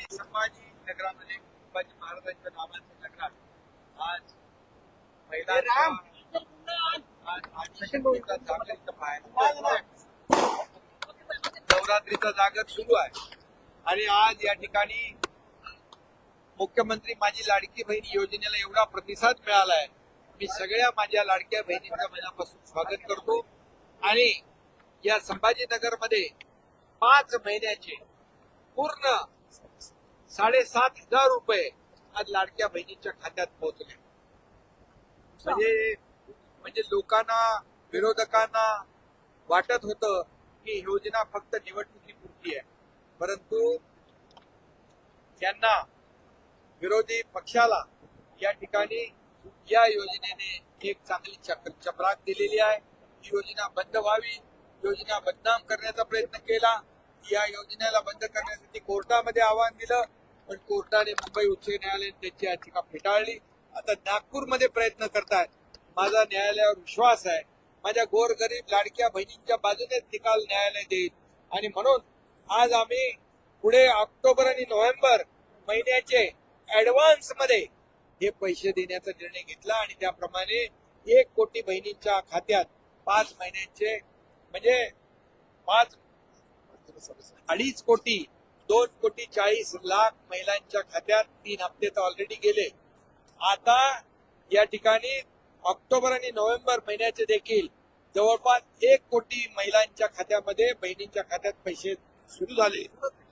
आणि संभाजी नगरामध्ये संभाजी महाराजांच्या नावाच्या नगरात आज महिलांचा आज पाहायला नवरात्रीचा जागर सुरू आहे. आणि आज या ठिकाणी मुख्यमंत्री माझी लाडकी बहीण योजनेला एवढा प्रतिसाद मिळाला आहे मी सगळ्या माझ्या लाडक्या बहिणींचं मनापासून स्वागत करतो. आणि या संभाजीनगरमध्ये पाच महिन्याचे पूर्ण साडेसात हजार रुपये आज लाडक्या बहिणीच्या खात्यात पोहोचले. म्हणजे म्हणजे लोकांना विरोधकांना वाटत होत की योजना फक्त निवडणुकीपुरती आहे. परंतु त्यांना विरोधी पक्षाला या ठिकाणी या योजनेने एक चांगली चपराक दिलेली आहे. ही योजना बंद व्हावी योजना बदनाम करण्याचा प्रयत्न केला. या योजनेला बंद करण्यासाठी कोर्टामध्ये आव्हान दिलं. पण कोर्टाने मुंबई उच्च न्यायालयाने त्याची याचिका फेटाळली. आता नागपूरमध्ये प्रयत्न करतायत. माझा न्यायालयावर विश्वास आहे. माझ्या गोरगरीब लाडक्या बहिणींच्या बाजूनेच निकाल न्यायालय देईल. आणि म्हणून आज आम्ही पुढे ऑक्टोबर आणि नोव्हेंबर महिन्याचे ऍडव्हान्समध्ये हे पैसे देण्याचा निर्णय घेतला आणि त्याप्रमाणे एक कोटी बहिणींच्या खात्यात पाच महिन्यांचे म्हणजे पाच अडीच कोटी दोन कोटी चाळीस लाख महिलांच्या खात्यात तीन हप्ते तर ऑलरेडी गेले. आता या ठिकाणी ऑक्टोबर आणि नोव्हेंबर महिन्याचे देखील जवळपास एक कोटी महिलांच्या खात्यामध्ये बहिणींच्या खात्यात पैसे सुरू झाले.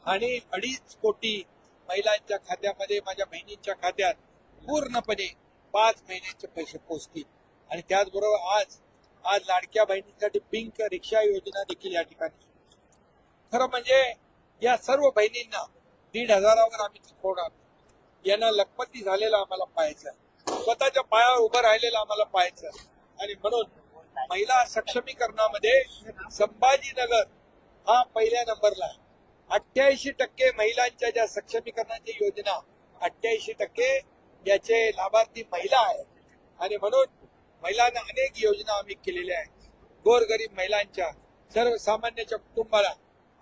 आणि अडीच कोटी महिलांच्या खात्यामध्ये माझ्या बहिणींच्या खात्यात पूर्णपणे पाच महिन्यांचे पैसे पोहोचतील आणि त्याचबरोबर आज आज लाडक्या बहिणींसाठी पिंक रिक्षा योजना देखील या ठिकाणी. खरं म्हणजे या सर्व बहिणींना दीड हजारावर आम्ही चिकवणार यांना लखपती झालेला आम्हाला पाहायचं स्वतःच्या पायावर उभं राहिलेलं आम्हाला पाहायचं आणि म्हणून महिला सक्षमीकरणामध्ये संभाजीनगर हा पहिल्या नंबरला आहे. अठ्ठ्याऐंशी टक्के महिलांच्या ज्या सक्षमीकरणाची योजना अठ्ठ्याऐंशी टक्के याचे लाभार्थी महिला आहेत. आणि म्हणून महिलांना अनेक योजना आम्ही केलेल्या आहेत. गोरगरीब महिलांच्या सर्वसामान्याच्या कुटुंबाला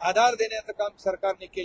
आधार देण्याचं काम सरकारने केले